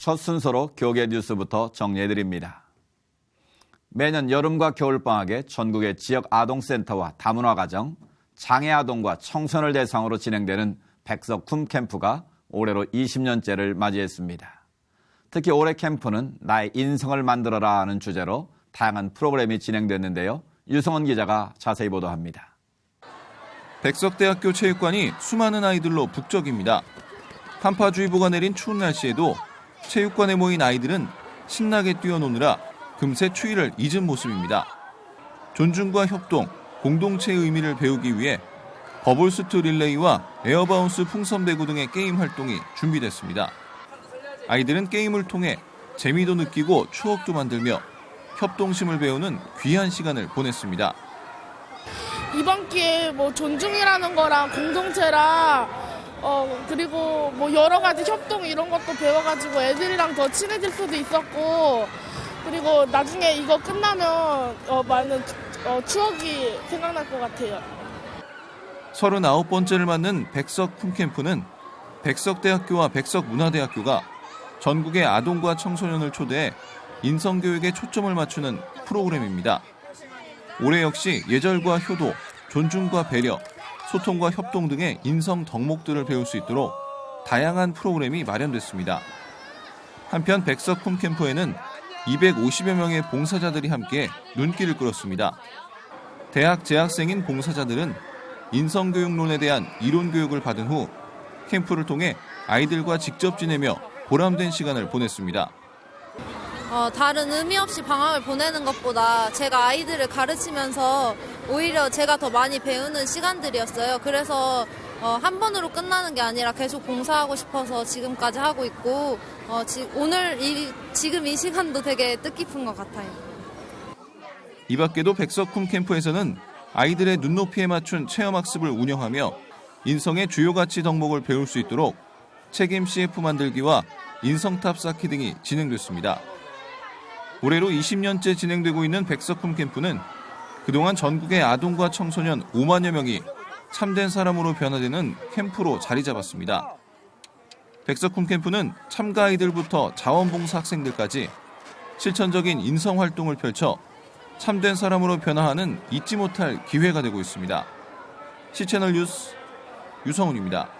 첫 순서로 교계 뉴스부터 정리해드립니다. 매년 여름과 겨울방학에 전국의 지역 아동센터와 다문화 가정, 장애아동과 청소년을 대상으로 진행되는 백석쿰 캠프가 올해로 20년째를 맞이했습니다. 특히 올해 캠프는 나의 인성을 만들어라 하는 주제로 다양한 프로그램이 진행됐는데요. 유성원 기자가 자세히 보도합니다. 백석대학교 체육관이 수많은 아이들로 북적입니다. 한파주의보가 내린 추운 날씨에도 체육관에 모인 아이들은 신나게 뛰어노느라 금세 추위를 잊은 모습입니다. 존중과 협동, 공동체의 의미를 배우기 위해 버블스트 릴레이와 에어바운스 풍선 배구 등의 게임 활동이 준비됐습니다. 아이들은 게임을 통해 재미도 느끼고 추억도 만들며 협동심을 배우는 귀한 시간을 보냈습니다. 이번 기회에 뭐 존중이라는 거랑 공동체랑 어 그리고 뭐 여러 가지 협동 이런 것도 배워가지고 애들이랑 더 친해질 수도 있었고 그리고 나중에 이거 끝나면 어 많은 어, 추억이 생각날 것 같아요. 39번째를 맞는 백석 쿵캠프는 백석대학교와 백석문화대학교가 전국의 아동과 청소년을 초대해 인성교육에 초점을 맞추는 프로그램입니다. 올해 역시 예절과 효도, 존중과 배려, 소통과 협동 등의 인성 덕목들을 배울 수 있도록 다양한 프로그램이 마련됐습니다. 한편 백석 쿵캠프에는 250여 명의 봉사자들이 함께 눈길을 끌었습니다. 대학 재학생인 봉사자들은 인성교육론에 대한 이론 교육을 받은 후 캠프를 통해 아이들과 직접 지내며 보람된 시간을 보냈습니다. 어, 다른 의미 없이 방학을 보내는 것보다 제가 아이들을 가르치면서 오히려 제가 더 많이 배우는 시간들이었어요. 그래서 어, 한 번으로 끝나는 게 아니라 계속 봉사하고 싶어서 지금까지 하고 있고 어, 지, 오늘 이, 지금 이 시간도 되게 뜻깊은 것 같아요. 이 밖에도 백석쿰 캠프에서는 아이들의 눈높이에 맞춘 체험학습을 운영하며 인성의 주요 가치 덕목을 배울 수 있도록 책임 CF 만들기와 인성탑 쌓기 등이 진행됐습니다. 올해로 20년째 진행되고 있는 백석쿰 캠프는 그동안 전국의 아동과 청소년 5만여 명이 참된 사람으로 변화되는 캠프로 자리 잡았습니다. 백석쿰 캠프는 참가 아이들부터 자원봉사 학생들까지 실천적인 인성 활동을 펼쳐 참된 사람으로 변화하는 잊지 못할 기회가 되고 있습니다. 시채널 뉴스 유성훈입니다.